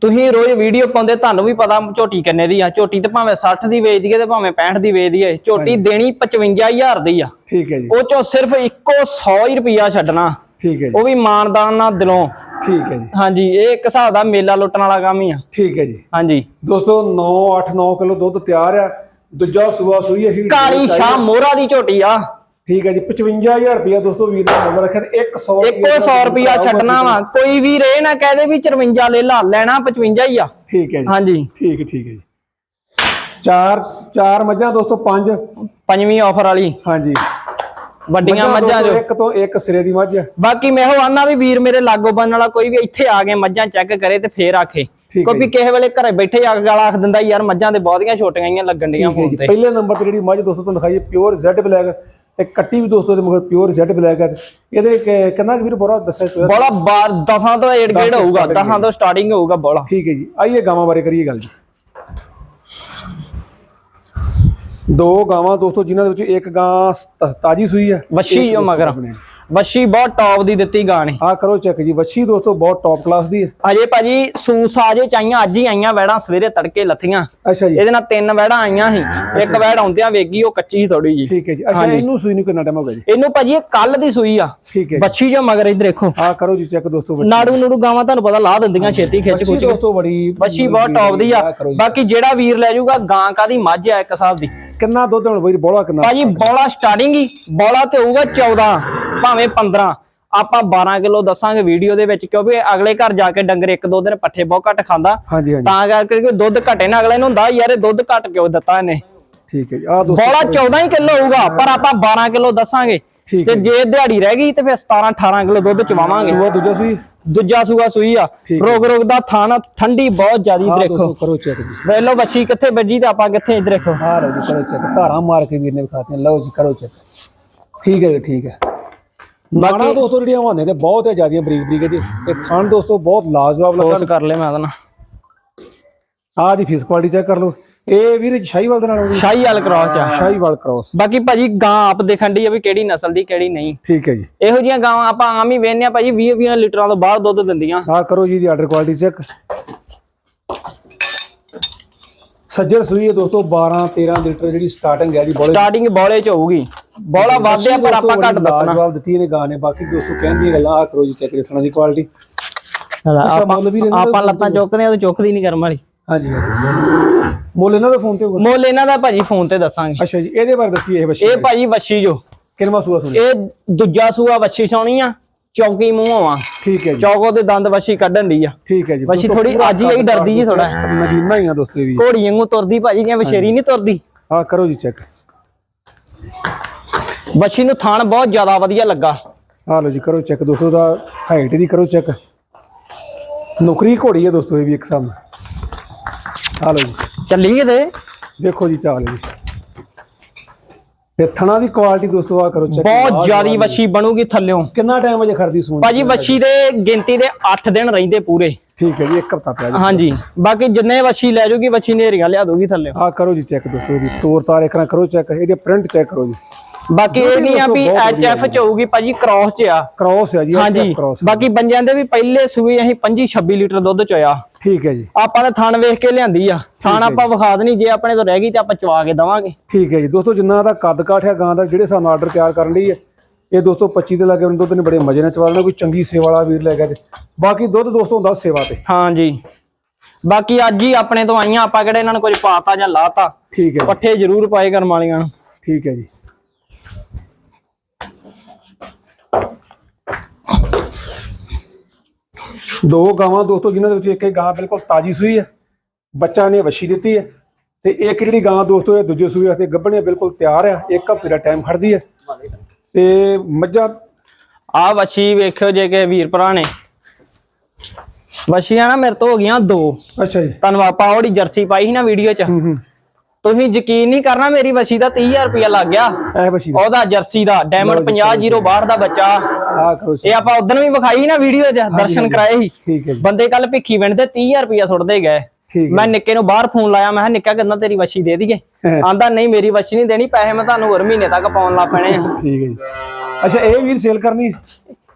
ਤੁਸੀਂ ਰੋਜ਼ ਵੀਡੀਓ ਪਾਉਂਦੇ ਤੁਹਾਨੂੰ ਵੀ ਪਤਾ ਝੋਟੀ ਕਿੰਨੇ ਦੀ ਆ। ਝੋਟੀ ਤੇ ਭਾਵੇਂ 60 ਦੀ ਵੇਚਦੀ ਹੈ ਤੇ ਭਾਵੇਂ 65 ਦੀ ਵੇਚਦੀ ਹੈ ਝੋਟੀ ਦੇਣੀ 55000 ਦੀ ਆ। ਠੀਕ ਹੈ ਜੀ। ਉਹ ਚੋਂ ਸਿਰਫ ਇੱਕੋ 100 ਹੀ ਰੁਪਿਆ ਛੱਡਣਾ। ਠੀਕ ਹੈ ਜੀ। ਉਹ ਵੀ ਮਾਨਦਾਨ ਨਾਲ ਦਿਲੋਂ। ਠੀਕ ਹੈ ਜੀ। ਹਾਂਜੀ ਇਹ ਇੱਕ ਹਿਸਾਬ ਦਾ ਮੇਲਾ ਲੁੱਟਣ ਵਾਲਾ ਕੰਮ ਹੀ ਆ। ਠੀਕ ਹੈ ਜੀ। ਹਾਂਜੀ। ਦੋਸਤੋ 9 8 9 ਕਿਲੋ ਦੁੱਧ ਤਿਆਰ ਆ। ਦੂਜਾ ਸੂਆ ਸੂਈ ਹੈ ਕਾਲੀ ਸ਼ਾਹ ਮੋਹਰਾ ਦੀ ਝੋਟੀ ਆ। ਠੀਕ ਹੈ ਜੀ 55000 ਰੁਪਇਆ ਦੋਸਤੋ ਵੀਰ ਨੇ ਮੁੱਲ ਰੱਖਿਆ ਤੇ 100 ਇੱਕੋ 100 ਰੁਪਿਆ ਛੱਡਣਾ ਵਾ। ਕੋਈ ਵੀ ਰੇ ਨਾ ਕਹਦੇ ਵੀ 54 ਲੈ ਲਾ ਲੈਣਾ 55 ਹੀ ਆ। ਠੀਕ ਹੈ ਜੀ। ਹਾਂਜੀ। ਠੀਕ ਠੀਕ ਹੈ ਜੀ। ਚਾਰ ਚਾਰ ਮੱਝਾਂ ਦੋਸਤੋ ਪੰਜ। ਪੰਜਵੀਂ ਆਫਰ ਵਾਲੀ। ਹਾਂਜੀ। ਵੱਡੀਆਂ ਮੱਝਾਂ ਜੋ। ਇੱਕ ਤੋਂ ਇੱਕ ਸਿਰੇ ਦੀ ਮੱਝ। ਬਾਕੀ ਮੈਂ ਉਹ ਆਨਾ ਵੀ ਵੀਰ ਮੇਰੇ ਲਾਗੋ ਬੰਨ ਵਾਲਾ ਕੋਈ ਵੀ ਇੱਥੇ ਆ ਕੇ ਮੱਝਾਂ ਚੈੱਕ ਕਰੇ ਤੇ ਫੇਰ ਆਖੇ। ਕਿਉਂਕਿ ਕਿਸੇ ਵੇਲੇ ਘਰੇ ਬੈਠੇ ਆ ਗਾਲਾ ਆਖ ਦਿੰਦਾ ਯਾਰ ਮੱਝਾਂ ਤੇ ਬਹੁਤੀਆਂ ਛੋਟੀਆਂ ਹੀ ਲੱਗਣ ਡੀਆਂ ਫੋਨ ਤੇ। ਪਹਿਲੇ ਨੰਬਰ ਤੇ ਜਿਹੜੀ ਮੱਝ ਦੋਸਤੋ ਤੁਹਾਨੂੰ ਦਿਖਾਈ ਪਿਓਰ ਜ਼ੈਡ ਬਲੈਕ ਤੇ ਕੱਟੀ ਵੀ ਦੋਸਤੋ ਦੇ ਮਗਰ ਪਿਓਰ ਜ਼ੈਡ ਬਲੈਕ ਹੈ ਇਹਦੇ ਕਿ- ਕਿੰਨਾ ਕੁ ਵੀਰ ਬੋਰਾ ਦੱਸਿਆ ਤੁਸੀਂ ਬੋਲਾ ਬਾਰ ਦਸਾਂ ਤੋਂ ਏੜ ਗੇੜ ਤੋਂ ਹੋਊਗਾ ਦਸਾਂ ਤੋਂ ਸਟਾਰਟਿੰਗ ਹੋਊਗਾ ਬੋਲਾ। ਠੀਕ ਹੈ ਜੀ ਆਈਏ ਗਾਵਾਂ ਬਾਰੇ ਕਰੀਏ ਗੱਲ ਜੀ। ਦੋ ਗਾਵਾਂ ਦੋਸਤੋ ਜਿਨ੍ਹਾਂ ਦੇ ਵਿੱਚ ਇੱਕ ਗਾਂ ਤ- ਤਾਜੀ ਸੂਈ ਹੈ ਵੱਛੀ ਜੋ ਮਗਰ। ਵੱਛੀ ਬਹੁਤ ਟੌਪ ਦੀ ਦਿੱਤੀ ਗਾਂ ਨੇ। ਆ ਕਰੋ ਚੈੱਕ ਜੀ ਵੱਛੀ ਦੋਸਤੋ ਬਹੁਤ ਟੌਪ ਕਲਾਸ ਦੀ ਹੈ। ਅਜੇ ਭਾਜੀ ਸੂਸ ਆਜੇ ਚਾਈਆਂ ਅੱਜ ਹੀ ਆਈਆਂ ਵੈੜਾਂ ਸਵੇਰੇ ਤੜਕੇ ਲੱਥੀਆਂ। ਅੱਛਾ ਜੀ। ਇਹਦੇ ਨਾਲ ਤਿੰਨ ਵੈੜਾਂ ਆਈਆਂ ਸੀ। ਇੱਕ ਵੈੜ ਆਉਂਦਿਆਂ ਵੇਗੀ ਉਹ ਕੱਚੀ ਥੋੜੀ ਜੀ ਠੀਕ ਹੈ ਜੀ। ਅੱਛਾ ਇਹਨੂੰ ਸੂਈ ਨੂੰ ਕਿੰਨਾ ਟਾਈਮ ਹੋ ਗਿਆ ਜੀ? ਇਹਨੂੰ ਭਾਜੀ ਇਹ ਕੱਲ ਦੀ ਸੂਈ ਆ। ਠੀਕ ਹੈ ਵੱਛੀ ਜੋ ਮਗਰ ਇੱਧਰ ਦੇਖੋ। ਆ ਕਰੋ ਜੀ ਚੈੱਕ ਦੋਸਤੋ ਵੱਛੀ। ਨਾੜੂ ਨੂੜੂ ਗਾਵਾਂ ਤੁਹਾਨੂੰ ਪਤਾ ਲਾ ਦਿੰਦੀਆਂ ਛੇਤੀ ਖਿੱਚ ਖੁੱਚ ਦੋਸਤੋ ਬੜੀ ਵੱਛੀ ਬਹੁਤ ਟੌਪ ਦੀ ਆ। ਬਾਕੀ ਜਿਹੜਾ ਵੀਰ ਲੈ ਜਾਊਗਾ ਗਾਂ ਕਾਦੀ ਮੱਝ ਆ ਇੱਕ ਹਿਸਾਬ ਦੀ। ਕਿੰਨਾ ਦੁੱਧ ਹੁਣ ਬਈ ਬੋਲਾ ਕਿੰਨਾ ਭਾਜੀ ਬੋਲਾ ਸਟਾਰਟਿੰਗ ਹੀ ਬੋਲਾ ਤੇ ਹੋਊਗਾ 14 ਭਾਵੇਂ 15 ਆਪਾਂ 12 ਕਿਲੋ ਦੱਸਾਂਗੇ ਵੀਡੀਓ ਦੇ ਵਿੱਚ ਕਿਉਂਕਿ ਅਗਲੇ ਘਰ ਜਾ ਕੇ ਡੰਗਰ ਇੱਕ ਦੋ ਦਿਨ ਪੱਠੇ ਬਹੁਤ ਘੱਟ ਖਾਂਦਾ। ਤਾਂ ਕਰਕੇ ਕਿ ਦੁੱਧ ਘਟੇ ਨਾ ਅਗਲੇ ਨੂੰ ਹੁੰਦਾ ਯਾਰ ਇਹ ਦੁੱਧ ਘਟ ਕਿਉਂ ਦਿੱਤਾ ਇਹਨੇ। ਠੀਕ ਹੈ ਜੀ ਆ ਦੋਸਤੋ ਬੋਲਾ 14 ਹੀ ਕਿਲੋ ਹੋਊਗਾ ਪਰ ਆਪਾਂ 12 ਕਿਲੋ ਦੱਸਾਂਗੇ। ਤੇ ਹੈ ਜੇ। ਦਿਹਾੜੀ ਰਹਿ ਗਈ ਤੇ ਫਿਰ 17 18 ਕਿਲੋ ਦੁੱਧ ਚਵਾਵਾਂਗੇ। ਸੂਆ ਦੂਜਾ ਸੂਈ ਦੂਜਾ ਸੂਆ ਸੂਈ ਆ। ਹੈ। ਰੋਗ ਰੋਗ ਦਾ ਥਾਣਾ ਠੰਡੀ ਬਹੁਤ ਜ਼ਿਆਦੀ ਦੇਖੋ। ਕਰੋ ਚੈੱਕ ਜੀ। ਲਓ ਵੱਛੀ ਕਿੱਥੇ ਵੱਜੀ ਤੇ ਆਪਾਂ ਕਿੱਥੇ ਇੱਧਰ ਦੇਖੋ। ਆ ਲਓ ਜੀ ਕਰੋ ਚੈੱਕ ਧਾਰਾਂ ਮਾਰ ਕੇ ਵੀਰ ਨੇ ਵਿਖਾਤੀਆਂ। ਲਓ ਜੀ ਕਰੋ ਚੈੱਕ ਠੀਕ ਹੈ ਜੀ ਠੀਕ ਹੈ। ਨਾਣਾ ਦੋਸਤੋ ਜਿਹੜੀਆਂ ਹਵਾਨੇ ਨੇ ਬਹੁਤ ਹੈ ਜਿਆਦੀਆਂ ਬਰੀਕ ਬਰੀਕ ਇਹਦੇ ਤੇ ਥਣ ਦੋਸਤੋ ਬਹੁਤ ਲਾਜਵਾਬ ਲੱਗਾ ਕਰ ਲੈ ਮੈਂ ਉਹਦਾ ਨਾ ਆ ਦੀ ਫੇਸ ਕੁਆਲਿਟੀ ਚੈੱਕ ਕਰ ਲਓ। ਇਹ ਵੀਰ ਸ਼ਾਹੀਵਾਲ ਦੇ ਨਾਲ ਆਉਂਦੀ ਸ਼ਾਹੀ ਵਾਲ ਕ੍ਰਾਸ ਆ ਸ਼ਾਹੀਵਾਲ ਕ੍ਰਾਸ ਬਾਕੀ ਭਾਜੀ ਗਾਂ ਆਪ ਦੇਖਣ ਦੀ ਆ ਵੀ ਕਿਹੜੀ ਨਸਲ ਦੀ ਕਿਹੜੀ ਨਹੀਂ। ਠੀਕ ਹੈ ਜੀ। ਇਹੋ ਜੀਆਂ ਗਾਵਾਂ ਆਪਾਂ ਆਮ ਹੀ ਵੇਖਨੇ ਆ ਭਾਜੀ 20 20 ਲੀਟਰਾਂ ਤੋਂ ਬਾਹਰ ਦੁੱਧ ਦਿੰਦੀਆਂ। ਆ ਕਰੋ ਜੀ ਦੀ ਆਰਡਰ ਕੁਆਲਿਟੀ ਚੈੱਕ ਸੱਜਰ ਸੂਈ ਹੈ ਦੋਸਤੋ 12 13 ਲੀਟਰ ਜਿਹੜੀ ਸਟਾਰਟਿੰਗ ਹੈ ਦੀ ਬੋਲੇ ਸਟਾਰਟਿੰਗ ਬੋਲੇ ਚ ਹੋਊਗੀ। ਬੋਲਾ ਵਾਧਿਆ ਪਰ ਆਪਾਂ ਘੱਟ ਦੱਸਣਾ। ਜਵਾਬ ਦਿੱਤੀ ਇਹਨੇ ਗਾਂ ਨੇ। ਬਾਕੀ ਦੋਸਤੋ ਕਹਿੰਦੀਆਂ ਗੱਲਾਂ ਆ ਕਰੋ ਜੀ ਚੈੱਕ ਦੇ ਦੀ ਕੁਆਲਿਟੀ ਆਪਾਂ ਲੱਤਾਂ ਚੁੱਕਦੇ ਆ ਤੇ ਚੁੱਕਦੀ ਨਹੀਂ ਕਰਮ ਵਾਲੀ। ਹਾਂਜੀ ਹਾਂਜੀ। ਮੁੱਲ ਇਹਨਾਂ ਦਾ ਫੋਨ ਤੇ ਹੋਊਗਾ? ਮੁੱਲ ਇਹਨਾਂ ਦਾ ਭਾਜੀ ਫੋਨ ਤੇ ਦੱਸਾਂਗੇ। ਅੱਛਾ ਜੀ ਇਹਦੇ ਬਾਰੇ ਦੱਸੀਏ ਇਹ ਬੱਚੀ ਇਹ ਭਾਜੀ ਵੱਛੀ ਜੋ। ਕਿੰਨਵਾ ਸੂਆ ਸੁਣੀ ਇਹ ਦੂਜਾ ਸੂਆ ਵੱਛੀ ਸੋਣੀ ਆ ਚੌਕੀ ਮੂੰਹੋਂ ਆ। ਠੀਕ ਹੈ ਜੀ। ਚੌਕੋ ਦੇ ਦੰਦ ਵੱਛੀ ਕੱਢਣ ਦੀ ਆ। ਠੀਕ ਹੈ ਜੀ। ਵੱਛੀ ਦੋਸਤੋ, ਥੋੜੀ ਅੱਜ ਹੀ ਡਰਦੀ ਜੀ ਥੋੜਾ ਨਗੀਨਾ ਹੀ ਆ ਦੋਸਤੋ ਵੀ। ਘੋੜੀ ਵਾਂਗੂ ਤੁਰਦੀ ਭਾਜੀ ਜਿਵੇਂ ਵਛੇਰੀ ਨਹੀਂ ਤੁਰਦੀ। ਆ ਕਰੋ ਜੀ ਚੈੱਕ। ਵੱਛੀ ਨੂੰ ਥਾਣ ਬਹੁਤ ਜ਼ਿਆਦਾ ਵਧੀਆ ਲੱਗਾ। ਆ ਲਓ ਜੀ ਕਰੋ ਚੈੱਕ ਦੋਸਤੋ ਦਾ ਹਾਈਟ ਦੀ ਕਰੋ ਚੈੱਕ। ਨੌਕਰੀ ਘੋੜੀ ਹੈ ਦੋਸਤੋ ਇਹ ਵੀ ਇੱਕ ਸਾਹਮ ਆ ਲਓ ਜੀ। ਚੱਲੀ ਕਿਤੇ ਦੇਖੋ ਜੀ ਚਾਲ ਜੀ। ਤੇ ਥਣਾ ਦੀ ਕੁਆਲਿਟੀ ਦੋਸਤੋ ਆ ਕਰੋ ਚੈੱਕ ਬਹੁਤ ਜ਼ਿਆਦੀ ਵੱਛੀ ਬਣੂਗੀ ਥੱਲਿਓਂ। ਕਿੰਨਾ ਟਾਈਮ ਅਜੇ ਖੜਦੀ ਸੂਣ ਭਾਜੀ ਵੱਛੀ ਦੇ ਗਿਣਤੀ ਦੇ 8 ਦਿਨ ਰਹਿੰਦੇ ਪੂਰੇ। ਠੀਕ ਹੈ ਜੀ ਇੱਕ ਹਫਤਾ ਪਿਆ ਜੀ। ਹਾਂਜੀ। ਬਾਕੀ ਜਿੰਨੇ ਵੱਛੀ ਲੈ ਜੂਗੀ ਵੱਛੀ ਨੇਰੀਆਂ ਲਿਆ ਦੂਗੀ ਥੱਲੇ ਆ ਕਰੋ ਜੀ ਚੈੱਕ ਦੋਸਤੋ ਇਹਦੀ ਤੋਰ ਤਾਰ ਇੱਕ ਨਾ ਕਰੋ ਚੈੱਕ ਇਹਦੇ ਪ੍ਰਿੰਟ ਚੈੱਕ ਕਰੋ ਜੀ। ਬਾਕੀ ਇਹ ਨਹੀਂ ਆ ਵੀ ਐਚ ਐਫ ਚ ਹੋਊਗੀ ਭਾਜੀ ਕ੍ਰਾਸ ਚ ਆ ਕ੍ਰਾਸ ਹੈ ਜੀ ਹਾਂਜੀ ਕ੍ਰਾਸ ਬਾਕੀ ਬੰਜਿਆਂ ਦੇ ਵੀ ਪਹਿਲੇ ਸੂਏ ਅਸੀਂ 25 26 ਲੀਟਰ ਦੁੱਧ ਚੋਇਆ ਠੀਕ ਹੈ ਜੀ। ਆਪਾਂ ਨੇ ਥਣ ਵੇਖ ਕੇ ਲਿਆਂਦੀ ਆ। ਥਣ ਆਪਾਂ ਵਿਖਾ ਦੇਣੀ ਜੇ ਆਪਣੇ ਤੋਂ ਰਹਿ ਗਈ ਤੇ ਆਪਾਂ ਚਵਾ ਕੇ ਦਵਾਂਗੇ। ਠੀਕ ਹੈ ਜੀ। ਦੋਸਤੋ ਜਿੰਨਾ ਦਾ ਕੱਦ ਕਾਠ ਹੈ ਗਾਂ ਦਾ ਜਿਹੜੇ ਸਾਨੂੰ ਆਰਡਰ ਤਿਆਰ ਕਰਨ ਲਈ ਹੈ ਇਹ ਦੋਸਤੋ 25 ਦੇ ਲੱਗੇ ਦੁੱਧ ਨੇ ਬੜੇ ਮਜ਼ੇ ਨਾਲ ਚਵਾ ਲੈਣਾ ਕੋਈ ਚੰਗੀ ਸੇਵਾ ਵਾਲਾ ਵੀਰ ਲੈ ਗਿਆ ਤੇ। ਬਾਕੀ ਦੁੱਧ ਦੋਸਤੋ ਹੁੰਦਾ ਸੇਵਾ ਤੇ। ਹਾਂਜੀ। ਬਾਕੀ ਅੱਜ ਹੀ ਆਪਣੇ ਤੋਂ ਆਈਆਂ ਆਪਾਂ ਕਿਹੜੇ ਇਹਨਾਂ ਨੂੰ ਕੁਝ ਪਾਤਾ ਜਾਂ ਲਾਤਾ। ਠੀਕ ਹੈ ਜੀ। ਪੱਠੇ ਜ਼ਰੂਰ ਪਾਏ ਕਰਮ ਵਾਲੀਆਂ ਠੀਕ ਹੈ ਜੀ। ਦੋ ਗਾਵਾਂ ਦੋਸਤੋ ਜਿਨ੍ਹਾਂ ਦੇ ਵਿੱਚ ਇੱਕ ਇਹ ਗਾਂ ਬਿਲਕੁਲ ਤਾਜੀ ਸੂਈ ਹੈ ਬੱਚਾ ਨੇ ਵਸ਼ੀ ਦਿੱਤੀ ਹੈ ਤੇ ਇੱਕ ਜਿਹੜੀ ਗਾਂ ਦੋਸਤੋ ਇਹ ਦੂਜੇ ਸੂਏ ਵਾਸਤੇ ਗੱਭਣੇ ਬਿਲਕੁਲ ਤਿਆਰ ਆ ਇੱਕ ਹਫ਼ਤੇ ਦਾ ਟਾਈਮ ਖੜਦੀ ਹੈ ਤੇ ਮੱਝਾਂ ਆ ਵੱਛੀ ਵੇਖਿਓ ਜੇ ਕਿ ਵੀਰ ਭਰਾ ਨੇ। ਵੱਛੀਆਂ ਨਾ ਮੇਰੇ ਤੋਂ ਹੋ ਗਈਆਂ ਦੋ। ਅੱਛਾ ਜੀ। ਤੁਹਾਨੂੰ ਆਪਾਂ ਉਹਦੀ ਜਰਸੀ ਪਾਈ ਸੀ ਨਾ ਵੀਡੀਓ 'ਚ। ਹੂੰ ਹੂੰ। ਤੁਸੀਂ ਯਕੀਨ ਨਹੀਂ ਕਰਨਾ ਮੇਰੀ ਵੱਛੀ ਦਾ 30000 ਰੁਪਇਆ ਲੱਗ ਗਿਆ। ਐ ਵਸ਼ੀ ਦਾ। ਉਹਦਾ ਜਰਸੀ ਦਾ ਡਾਇਮੰਡ 50062 ਦਾ ਬੱਚਾ। ਆ ਕਰੋ। ਇਹ ਆਪਾਂ ਉਦੋਂ ਵੀ ਵਿਖਾਈ ਨਾ ਵੀਡੀਓ 'ਚ ਦਰਸ਼ਨ ਕਰਾਏ ਸੀ। ਬੰਦੇ ਕੱਲ ਭਿੱਖੀ ਵਿੰਡ ਤੇ 30000 ਰੁਪਇਆ ਸੁੱਟਦੇ ਗਏ। ਮੈਂ ਨਿੱਕੇ ਨੂੰ ਬਾਹਰ ਫੋਨ ਲਾਇਆ ਮੈਂ ਕਿਹਾ ਨਿੱਕਾ ਕਿੰਨਾ ਤੇਰੀ ਵੱਛੀ ਦੇ ਦਈਏ। ਆਂਦਾ ਨਹੀਂ ਮੇਰੀ ਵੱਛੀ ਨਹੀਂ ਦੇਣੀ ਪੈਸੇ ਮੈਂ ਤੁਹਾਨੂੰ ਹੋਰ ਮਹੀਨੇ ਤੱਕ ਪਾਉਣ ਲੱਗ ਪੈਣੇ ਆ। ਠੀਕ ਹੈ ਜੀ। ਅੱਛਾ ਇਹ ਵੀਰ ਸੇਲ ਕਰਨੀ?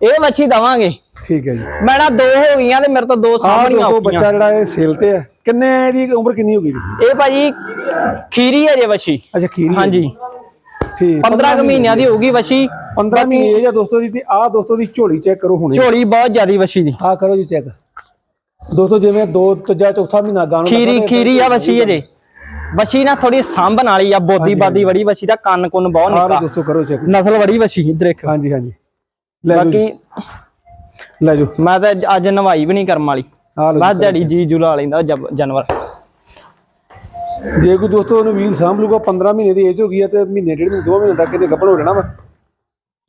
ਇਹ ਵੱਛੀ ਦਵਾਂਗੇ। ਠੀਕ ਹੈ ਜੀ। ਮੈਂ ਨਾ ਦੋ ਹੋ ਗਈਆਂ ਤੇ ਮੇਰੇ ਤੋਂ ਦੋ ਸਾਹਮਣੀਆਂ ਔਖੀਆਂ। ਬੱਚਾ ਜਿਹੜਾ ਇਹ ਸੇਲ ਤੇ ਹੈ। ਕਿੰਨੇ ਦੀ ਉਮਰ ਕਿੰਨੀ ਹੋ ਗਈ? ਇਹ ਭਾਜੀ ਖੀਰੀ ਹੈ ਜੇ ਵੱਛੀ ਅੱਛਾ ਖੀਰੀ ਹਾਂਜੀ। ਠੀਕ 15 ਕੁ ਮਹੀਨਿਆਂ ਦੀ ਹੋਊਗੀ ਵੱਛੀ 15 ਮਹੀਨੇ ਆ ਦੋਸਤੋ ਦੀ ਤੇ ਆਹ ਦੋਸਤੋ ਦੀ ਝੋਲੀ ਚੈੱਕ ਕਰੋ ਹੁਣੇ। ਝੋਲੀ ਬਹੁਤ ਜ਼ਿਆਦੀ ਵੱਛੀ ਦੀ। ਆਹ ਕਰੋ ਜੀ ਚੈੱਕ ਦੋਸਤੋ ਜਿਵੇਂ ਦੋ ਤੀਜਾ ਚੌਥਾ ਮਹੀਨਾ ਗਾਂ ਨੂੰ ਖੀਰੀ ਖੀਰੀ ਆ ਵੱਛੀ ਅਜੇ ਵੱਛੀ ਨਾ ਥੋੜੀ ਸਾਂਭਣ ਵਾਲੀ ਆ ਬੋਦੀ ਬਾਦੀ ਬੜੀ ਵੱਛੀ ਦਾ ਕੰਨ ਕੁੰਨ ਬਹੁਤ ਨਿੱਕਾ। ਦੋਸਤੋ ਕਰੋ ਚੈੱਕ ਨਸਲ ਬੜੀ ਵੱਛੀ ਇੱਧਰ ਦੇਖੋ ਹਾਂਜੀ ਹਾਂਜੀ। ਲੈ ਬਾਕੀ ਜੀ, ਲੈ ਜਾਓ ਮੈਂ ਤਾਂ ਅੱਜ- ਨਵਾਈ ਵੀ ਨਹੀਂ ਕਰਮ ਵਾਲੀ। ਲਓ ਮੈਂ ਜੀ, ਜੀ ਜੁਲਾ ਲੈਂਦਾ ਜਾਨਵਰ। ਜੇ ਕੋਈ ਦੋਸਤੋ ਉਹਨੂੰ ਵੀਰ ਸਾਂਭ ਲੂਗਾ 15 ਮਹੀਨੇ ਦੀ ਏਜ ਹੋ ਗਈ ਹੈ ਤੇ ਮਹੀਨੇ ਡੇਢ ਮਹੀਨੇ ਦੋ ਮਹੀਨੇ ਤੱਕ ਇਹਨੇ ਗੱਭਣ ਹੋ ਜਾਣਾ ਵਾ।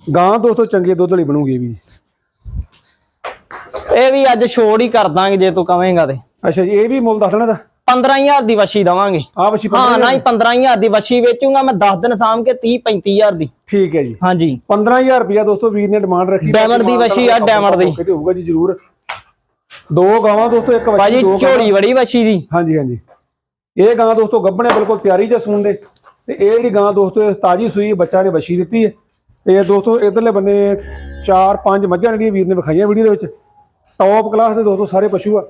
ਗਾਂ ਦੋਸਤੋ ਚੰਗੇ ਦੁੱਧ ਵਾਲੀ ਬਣੂਗੀ ਵੀ। ਇਹ ਵੀ ਅੱਜ ਛੋੜ ਹੀ ਕਰ ਦਾਂਗੇ ਜੇ ਤੂੰ ਕਵੇਂਗਾ ਤੇ। ਅੱਛਾ ਜੀ ਇਹ ਵੀ ਮੁੱਲ ਦੱਸ ਦੇਣਾ ਦਾ 15000 ਦੀ ਵਸ਼ੀ ਦਵਾਂਗੇ। ਆ ਵਸ਼ੀ ਹਾਂ ਨਾ ਹੀ 15000 ਦੀ ਵਸ਼ੀ ਵੇਚੂਗਾ ਮੈਂ 10 ਦਿਨ ਸਾਂਭ ਕੇ 30 35000 ਦੀ। ਠੀਕ ਹੈ ਜੀ। ਹਾਂਜੀ। 15000 ਰੁਪਇਆ ਦੋਸਤੋ ਵੀਰ ਨੇ ਡਿਮਾਂਡ ਰੱਖੀ। ਡਾਇਮੰਡ ਦੀ ਵਸ਼ੀ ਆ, ਡਾਇਮੰਡ ਦੀ। ਕਿਤੇ ਹੋਊਗਾ ਜੀ ਜ਼ਰੂਰ। ਦੋ ਗਾਵਾਂ ਦੋਸਤੋ ਇੱਕ ਵਸ਼ੀ ਭਾਜੀ ਦੋ ਗਾਵਾਂ। ਝੋਲੀ ਬੜੀ ਵਸ਼ੀ ਦੀ। ਹਾਂਜੀ ਹਾਂਜੀ। ਇਹ ਗਾਂ ਦੋਸਤੋ ਗੱਭਣੇ ਬਿਲਕੁਲ ਤਿਆਰੀ ਚ ਸੂਣ ਦੇ। ਤੇ ਇਹ ਜਿਹੜੀ ਗਾਂ ਦੋਸਤੋ ਤਾਜੀ ਸੂਈ ਬੱਚਾ ਨੇ ਵਸ਼ੀ ਦਿੱਤੀ ਹੈ। ਤੇ ਦੋਸਤੋ ਇਧਰਲੇ ਬੰਨੇ ਚਾਰ ਪੰਜ ਮੱਝਾਂ ਜਿਹੜੀਆਂ ਵੀਰ ਨੇ ਵਿਖਾਈਆਂ ਵੀਡੀਓ ਦੇ ਵਿੱਚ। ਟੌਪ ਕਲਾਸ ਦੇ ਦੋਸਤੋ ਸਾਰੇ ਪਸ਼ੂ ਆ।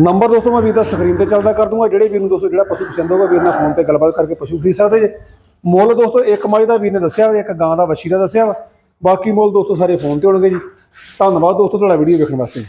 ਨੰਬਰ ਦੋਸਤੋ ਮੈਂ ਵੀਰ ਦਾ ਸਕਰੀਨ ਤੇ ਚੱਲਦਾ ਕਰ ਦੂੰਗਾ। ਜਿਹੜੇ ਵੀਰ ਨੂੰ ਦੋਸਤੋ ਜਿਹੜਾ ਪਸ਼ੂ ਪਸੰਦ ਹੋਗਾ ਵੀਰ ਨਾਲ ਫੋਨ ਤੇ ਗੱਲਬਾਤ ਕਰਕੇ ਪਸ਼ੂ ਖਰੀਦ ਸਕਦੇ ਜੇ। ਮੁੱਲ ਦੋਸਤੋ ਇੱਕ ਮਾਈ ਦਾ ਵੀਰ ਨੇ ਦੱਸਿਆ ਵਾ, ਇੱਕ ਗਾਂ ਦਾ ਵਸ਼ੀ ਦਾ ਦੱਸਿਆ ਵਾ। ਬਾਕੀ ਮੁੱਲ ਦੋਸਤੋ ਸਾਰੇ ਫੋਨ ਤੇ ਹੋਣਗੇ ਜੀ। ਧੰਨਵਾਦ ਦੋਸਤੋ ਤੁਹਾਡਾ ਵੀਡੀਓ ਵੇਖਣ ਵਾਸਤੇ।